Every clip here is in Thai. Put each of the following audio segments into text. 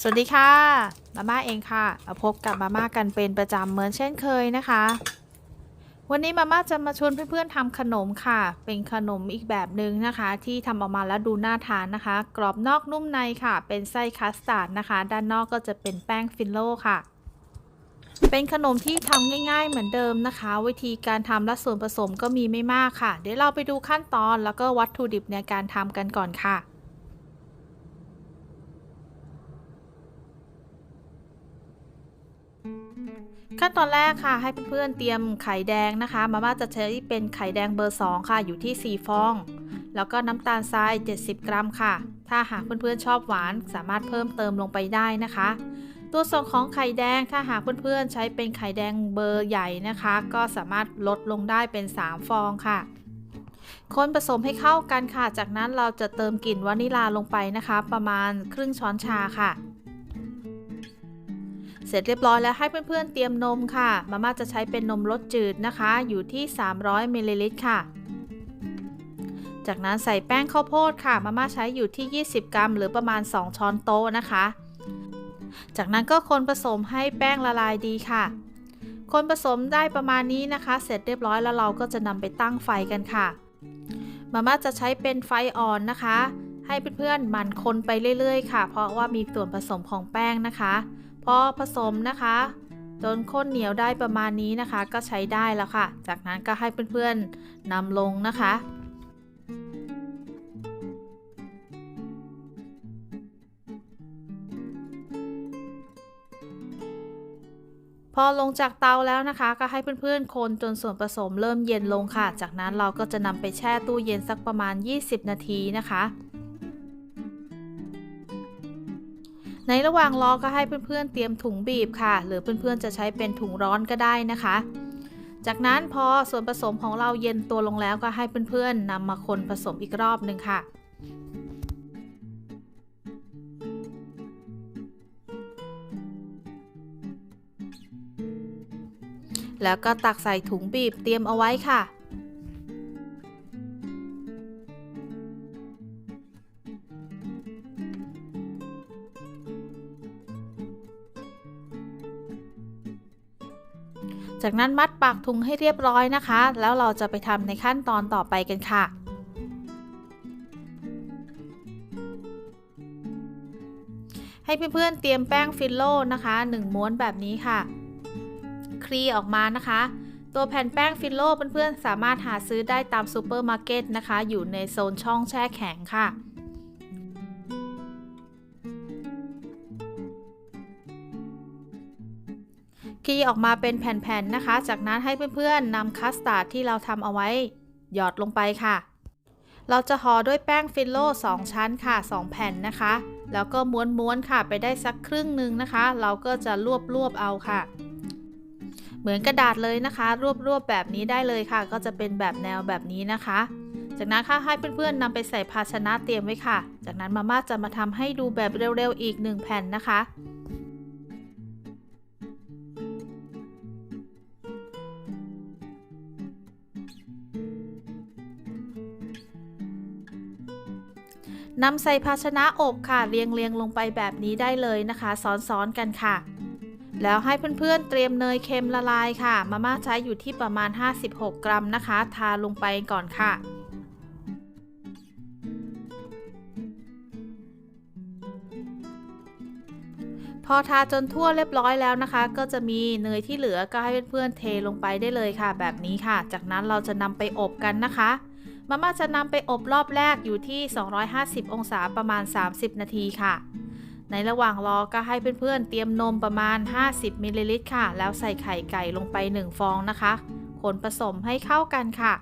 สวัสดีค่ะมาม่าเองค่ะมาพบกับมาม่ากันเป็นประจำเหมือนเช่นเคยนะคะ วันนี้มาม่าจะมาชวนเพื่อนๆทำขนมค่ะ เป็นขนมอีกแบบหนึ่งนะคะ ที่ทำออกมาแล้วดูน่าทานนะคะ กรอบนอกนุ่มในค่ะ เป็นไส้คัสตาร์ดนะคะ ด้านนอกก็จะเป็นแป้งฟิลโล่ค่ะเป็นขนมที่ทำง่าย ๆ เหมือนเดิมนะคะ วิธีการทำและส่วนผสมก็มีไม่มากค่ะ เดี๋ยวเราไปดูขั้นตอนแล้วก็วัตถุดิบในการทำกันก่อนค่ะ ขั้นตอนแรกค่ะ ให้เพื่อนๆเตรียมไข่แดงนะคะ มาม่าจะใช้เป็นไข่แดงเบอร์ 2 ค่ะ อยู่ที่ 4 ฟอง แล้วก็น้ำตาลทราย 70 กรัมค่ะ ถ้าหากเพื่อนๆชอบหวานสามารถเพิ่มเติมลงไปได้นะคะ ตัวส่วนของไข่แดงถ้าหากเพื่อนๆใช้เป็นไข่แดงเบอร์ใหญ่นะคะ ก็สามารถลดลงได้เป็น 3 ฟองค่ะ คนผสมให้เข้ากันค่ะ จากนั้นเราจะเติมกลิ่นวานิลาลงไปนะคะ ประมาณครึ่งช้อนชาค่ะ เสร็จเรียบร้อยแล้วให้เพื่อนๆเตรียมนมค่ะ มาม่าจะใช้เป็นนมรสจืดนะคะ อยู่ที่ 300มิลลิลิตรค่ะ จากนั้นใส่แป้งข้าวโพดค่ะ มาม่าใช้อยู่ที่ 20 กรัม หรือประมาณ 2 ช้อนโต๊ะนะคะ จากนั้นก็คนผสมให้แป้งละลายดีค่ะ คนผสมได้ประมาณนี้นะคะ เสร็จเรียบร้อยแล้วเราก็จะนำไปตั้งไฟกันค่ะมาม่าจะใช้เป็นไฟอ่อนนะคะ ให้เพื่อนๆมันคนไปเรื่อยๆ ค่ะ เพราะว่ามีส่วนผสมของแป้งนะคะ พอผสมนะคะ จนข้นเหนียวได้ประมาณนี้นะคะ ก็ใช้ได้แล้วค่ะ จากนั้นก็ให้เพื่อนๆนำลงนะคะพอลงจากเตาแล้วนะคะ ก็ให้เพื่อนๆ คนจนส่วนผสมเริ่มเย็นลงค่ะ จากนั้นเราก็จะนำไปแช่ตู้เย็นสักประมาณ 20 นาทีนะคะ ในระหว่างรอก็ให้เพื่อนๆเตรียมถุงบีบค่ะ หรือเพื่อนๆจะใช้เป็นถุงร้อนก็ได้นะคะ จากนั้นพอส่วนผสมของเราเย็นตัวลงแล้วก็ให้เพื่อนๆนำมาคนผสมอีกรอบหนึ่งค่ะแล้วก็ตักใส่ถุงบีบเตรียมเอาไว้ค่ะ จากนั้นมัดปากถุงให้เรียบร้อยนะคะ แล้วเราจะไปทำในขั้นตอนต่อไปกันค่ะให้เพื่อนๆเตรียมแป้งฟิลโล่นะคะ 1 ม้วนแบบนี้ค่ะ คลีออกมานะคะ ตัวแผ่นแป้งฟิลโล่เพื่อนๆสามารถหาซื้อได้ตามซูเปอร์มาร์เก็ตนะคะ อยู่ในโซนช่องแช่แข็งค่ะ คลี่ออกมาเป็นแผ่นๆนะคะ จากนั้นให้เพื่อนๆนำคัสตาร์ดที่เราทำเอาไว้ หยอดลงไปค่ะ เราจะห่อด้วยแป้งฟิลโล่2ชั้นค่ะ 2 แผ่นนะคะ แล้วก็ม้วนๆค่ะไปได้สักครึ่งหนึ่งนะคะ เราก็จะรวบๆเอาค่ะ เหมือนกระดาษเลยนะคะ รวบๆแบบนี้ได้เลยค่ะ ก็จะเป็นแบบแนวแบบนี้นะคะจากนั้นค่ะให้เพื่อนๆนำไปใส่ภาชนะเตรียมไว้ค่ะ จากนั้นมาม่าจะมาทำให้ดูแบบเร็วๆอีก1แผ่นนะคะ นำใส่ภาชนะอบค่ะเรียงเรียงลงไปแบบนี้ได้เลยนะคะซ้อนๆกันค่ะ แล้วให้เพื่อนๆเตรียมเนยเค็มละลายค่ะ มาม่าใช้อยู่ที่ประมาณ 56 กรัมนะคะ ทาลงไปก่อนค่ะพอทาจนทั่วเรียบร้อยแล้วนะคะ ก็จะมีเนยที่เหลือก็ให้เพื่อนๆเทลงไปได้เลยค่ะ แบบนี้ค่ะ จากนั้นเราจะนำไปอบกันนะคะ มาม่าจะนำไปอบรอบแรกอยู่ที่ 250 องศาประมาณ 30 นาทีค่ะ ในระหว่างรอก็ให้เพื่อนๆเตรียมนมประมาณ 50 มิลลิลิตรค่ะ แล้วใส่ไข่ไก่ลงไป 1 ฟองนะคะ คนผสมให้เข้ากันค่ะ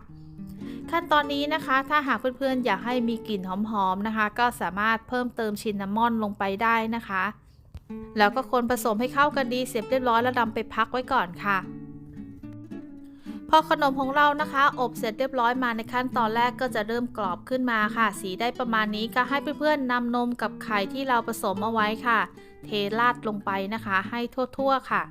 ขั้นตอนนี้นะคะ ถ้าหากเพื่อนๆ อยากให้มีกลิ่นหอมๆนะคะ ก็สามารถเพิ่มเติมชินนามอนลงไปได้นะคะ แล้วก็คนผสมให้เข้ากันดีเสร็จเรียบร้อยแล้วนำไปพักไว้ก่อนค่ะ พอขนมของเรานะคะ อบเสร็จเรียบร้อยมาในขั้นตอนแรกก็จะเริ่มกรอบขึ้นมาค่ะ สีได้ประมาณนี้ก็ให้เพื่อนๆนำนมกับไข่ที่เราผสมเอาไว้ค่ะ เทราดลงไปนะคะ ให้ทั่วๆค่ะ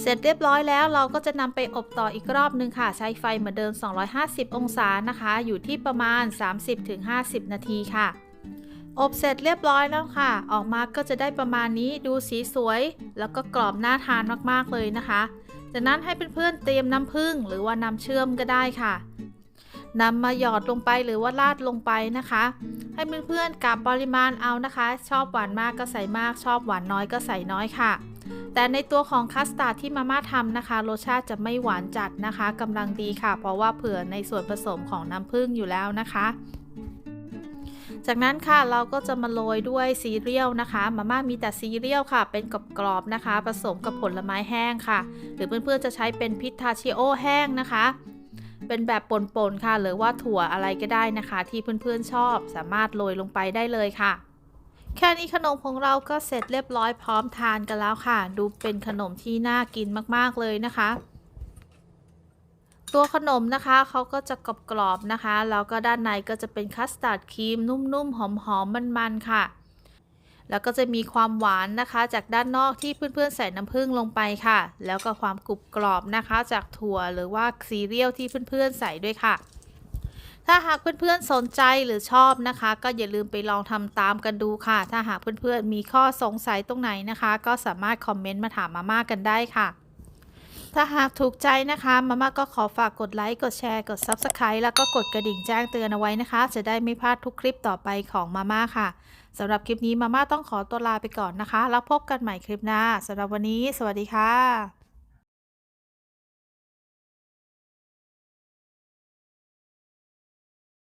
เสร็จเรียบร้อยแล้วเราก็จะนำไปอบต่ออีกรอบนึงค่ะ ใช้ไฟเหมือนเดิม 250 องศานะคะ อยู่ที่ประมาณ 30-50 นาทีค่ะ อบเสร็จเรียบร้อยแล้วค่ะ ออกมาก็จะได้ประมาณนี้ดูสีสวย แล้วก็กรอบน่าทานมากๆเลยนะคะ จากนั้นให้เพื่อนๆเตรียมน้ำผึ้งหรือว่าน้ำเชื่อมก็ได้ค่ะนำมาหยอดลงไปหรือว่าราดลงไปนะคะ ให้เพื่อนๆกับปริมาณเอานะคะ ชอบหวานมากก็ใส่มาก ชอบหวานน้อยก็ใส่น้อยค่ะ แต่ในตัวของคัสตาร์ดที่มาม่าทำนะคะ รสชาติจะไม่หวานจัดนะคะกำลังดีค่ะ เพราะว่าเผื่อในส่วนผสมของน้ำผึ้งอยู่แล้วนะคะ จากนั้นค่ะเราก็จะมาโรยด้วยซีเรียลนะคะมาม่ามีแต่ซีเรียลค่ะ เป็นกรอบๆนะคะ ผสมกับผลไม้แห้งค่ะ หรือเพื่อนๆจะใช้เป็นพิทาชิโอแห้งนะคะ เป็นแบบป่นๆค่ะ หรือว่าถั่วอะไรก็ได้นะคะ ที่เพื่อนๆชอบสามารถโรยลงไปได้เลยค่ะแค่นี้ขนมของเราก็เสร็จเรียบร้อยพร้อมทานกันแล้วค่ะ ดูเป็นขนมที่น่ากินมากๆเลยนะคะ ตัวขนมนะคะเขาก็จะกรอบๆนะคะ แล้วก็ด้านในก็จะเป็นคัสตาร์ดครีมนุ่มๆ หอมๆ มันๆ ค่ะ แล้วก็จะมีความหวานนะคะ จากด้านนอกที่เพื่อนๆ ใส่น้ำผึ้งลงไปค่ะ แล้วก็ความกรุบกรอบนะคะ จากถั่วหรือว่าซีเรียลที่เพื่อนๆ ใส่ด้วยค่ะ ถ้าหากเพื่อนๆ สนใจหรือชอบนะคะ ก็อย่าลืมไปลองทำตามกันดูค่ะ ถ้าหากเพื่อนๆ มีข้อสงสัยตรงไหนนะคะ ก็สามารถคอมเมนต์มาถามมาม่ากันได้ค่ะ ถ้าหากถูกใจนะคะมาม่าก็ขอฝากกดไลค์กดแชร์กด Subscribe แล้วก็กดกระดิ่งแจ้งเตือนเอาไว้นะคะ จะได้ไม่พลาดทุกคลิปต่อไปของมาม่าค่ะสำหรับคลิปนี้มาม่าต้องขอตัวลาไปก่อนนะคะ แล้วพบกันใหม่คลิปหน้าสำหรับวันนี้ สวัสดีค่ะ